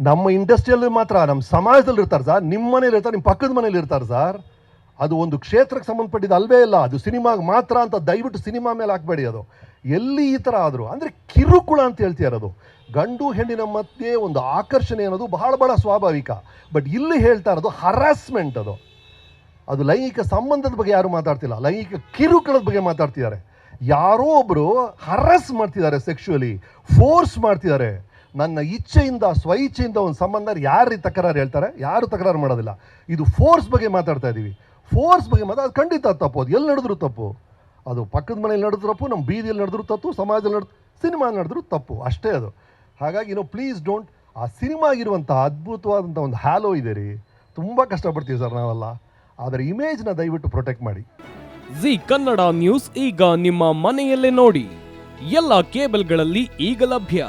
ನಮ್ಮ ಇಂಡಸ್ಟ್ರಿಯಲ್ಲಿ ಮಾತ್ರ, ನಮ್ಮ ಸಮಾಜದಲ್ಲಿ ಇರ್ತಾರೆ ಸರ್. ನಿಮ್ಮ ಮನೇಲಿ ಇರ್ತಾರೆ, ನಿಮ್ಮ ಪಕ್ಕದ ಮನೇಲಿ ಇರ್ತಾರೆ ಸರ್. ಅದು ಒಂದು ಕ್ಷೇತ್ರಕ್ಕೆ ಸಂಬಂಧಪಟ್ಟಿದ್ದು ಅಲ್ವೇ ಇಲ್ಲ. ಅದು ಸಿನಿಮಾಗೆ ಮಾತ್ರ ಅಂತ ದಯವಿಟ್ಟು ಸಿನಿಮಾ ಮೇಲೆ ಹಾಕಬೇಡಿ ಅದು. ಎಲ್ಲಿ ಈ ಥರ ಆದರೂ, ಅಂದರೆ ಕಿರುಕುಳ ಅಂತ ಹೇಳ್ತಿದ್ದಾರೆ ಅದು. ಗಂಡು ಹೆಣ್ಣಿನ ಮಧ್ಯೆ ಒಂದು ಆಕರ್ಷಣೆ ಅನ್ನೋದು ಬಹಳ ಬಹಳ ಸ್ವಾಭಾವಿಕ. ಬಟ್ ಇಲ್ಲಿ ಹೇಳ್ತಾ ಇರೋದು ಹರಾಸ್ಮೆಂಟ್ ಅದು. ಅದು ಲೈಂಗಿಕ ಸಂಬಂಧದ ಬಗ್ಗೆ ಯಾರು ಮಾತಾಡ್ತಿಲ್ಲ. ಲೈಂಗಿಕ ಕಿರುಕುಳದ ಬಗ್ಗೆ ಮಾತಾಡ್ತಿದ್ದಾರೆ. ಯಾರೋ ಒಬ್ಬರು ಹರಾಸ್ ಮಾಡ್ತಿದ್ದಾರೆ ಸೆಕ್ಷುವಲಿ ಫೋರ್ಸ್ ಮಾಡ್ತಿದ್ದಾರೆ. ನನ್ನ ಇಚ್ಛೆಯಿಂದ ಸ್ವ ಇಚ್ಛೆಯಿಂದ ಒಂದು ಸಂಬಂಧ ಯಾರು ತಕರಾರು ಹೇಳ್ತಾರೆ? ಯಾರು ತಕರಾರು ಮಾಡೋದಿಲ್ಲ. ಇದು ಫೋರ್ಸ್ ಬಗ್ಗೆ ಮಾತಾಡ್ತಾ ಇದ್ದೀವಿ ಫೋರ್ಸ್ ಬಗ್ಗೆ ಮಾತಾಡ, ಅದು ಖಂಡಿತ ತಪ್ಪು. ಅದು ಎಲ್ಲಿ ನಡೆದ್ರು ತಪ್ಪು. ಅದು ಪಕ್ಕದ ಮನೇಲಿ ನಡೆದ್ರು ತಪ್ಪು, ನಮ್ಮ ಬೀದಿಯಲ್ಲಿ ನಡೆದ್ರು ತಪ್ಪು, ಸಮಾಜದಲ್ಲಿ ನಡೆದು, ಸಿನಿಮಾ ನಡೆದ್ರು ತಪ್ಪು. ಅಷ್ಟೇ ಅದು. ಹಾಗಾಗಿ ನೋ ಪ್ಲೀಸ್ ಡೋಂಟ್ ಆ ಸಿನಿಮಾಗಿರುವಂಥ ಅದ್ಭುತವಾದಂಥ ಒಂದು ಹ್ಯಾಲೋ ಇದೆ ರೀ. ತುಂಬ ಕಷ್ಟಪಡ್ತೀವಿ ಸರ್ ನಾವೆಲ್ಲ. ಆದರೆ ಇಮೇಜ್ನ ದಯವಿಟ್ಟು ಪ್ರೊಟೆಕ್ಟ್ ಮಾಡಿ. ಜಿ ಕನ್ನಡ ನ್ಯೂಸ್ ಈಗ ನಿಮ್ಮ ಮನೆಯಲ್ಲೇ ನೋಡಿ. ಎಲ್ಲ ಕೇಬಲ್ಗಳಲ್ಲಿ ಈಗ ಲಭ್ಯ.